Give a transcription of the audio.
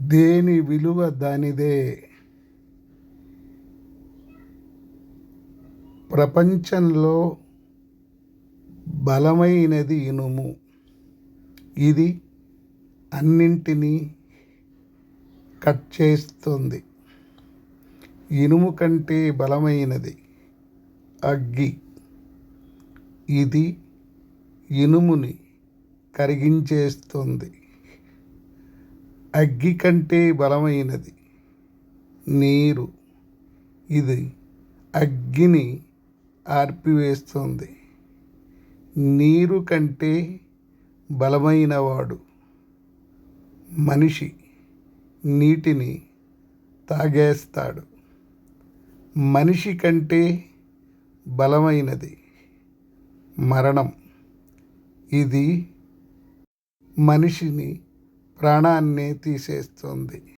దేని విలువ దానిదే? ప్రపంచంలో బలమైనది ఇనుము. ఇది అన్నింటినీ కట్ చేస్తుంది. ఇనుము కంటే బలమైనది అగ్గి. ఇది ఇనుముని కరిగించేస్తుంది. అగ్గి కంటే బలమైనది. నీరు ఇది అగ్గిని ఆర్పివేస్తుంది. నీరు కంటే బలమైనవాడు మనిషి నీటిని తాగేస్తాడు. మనిషి కంటే బలమైనది మరణం. ఇది మనిషిని ప్రాణాన్ని తీసేస్తుంది.